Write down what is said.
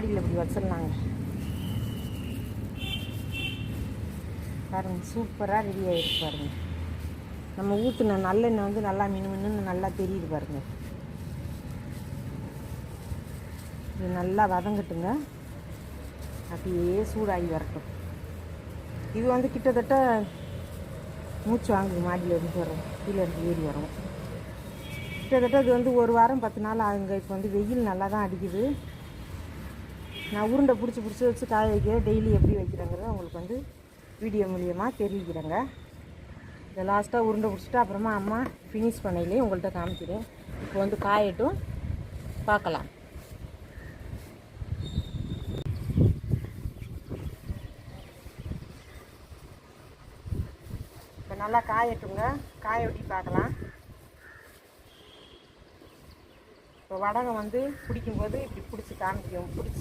மாடியில் இப்படி வச்சிடலாங்க பாருங்க சூப்பராக ரெடி ஆகிருக்கு பாருங்க. நம்ம ஊற்றின நல்லெண்ணெய் வந்து நல்லா மினு மின்னு நல்லா தெரியுது பாருங்க. இது நல்லா வதங்கட்டுங்க. அப்படியே சூடாகி வரட்டும். இது வந்து கிட்டத்தட்ட மூச்சு வாங்குது மாடியில் இருந்து வரும். கீழேருந்து ஏறி வரும். கிட்டத்தட்ட இது வந்து ஒரு வாரம் பத்து நாள் ஆகுங்க. இப்போ வந்து வெயில் நல்லா தான் அடிக்குது. நான் உருண்டை பிடிச்சி பிடிச்சி வச்சு காய வைக்கிறேன் டெய்லி எப்படி வைக்கிறேங்கிறத உங்களுக்கு வந்து வீடியோ மூலியமாக தெரிவிக்கிறேங்க இதை லாஸ்ட்டாக உருண்டை பிடிச்சிட்டு அப்புறமா அம்மா ஃபினிஷ் பண்ணையிலே உங்கள்கிட்ட காமிக்கிறேன். இப்போ வந்து காயட்டும். பார்க்கலாம். இப்போ நல்லா காயட்டுங்க. காய வெட்டி பார்க்கலாம். இப்போ வடகம் வந்து பிடிக்கும்போது இப்படி பிடிச்சி காமிக்கும். பிடிச்சி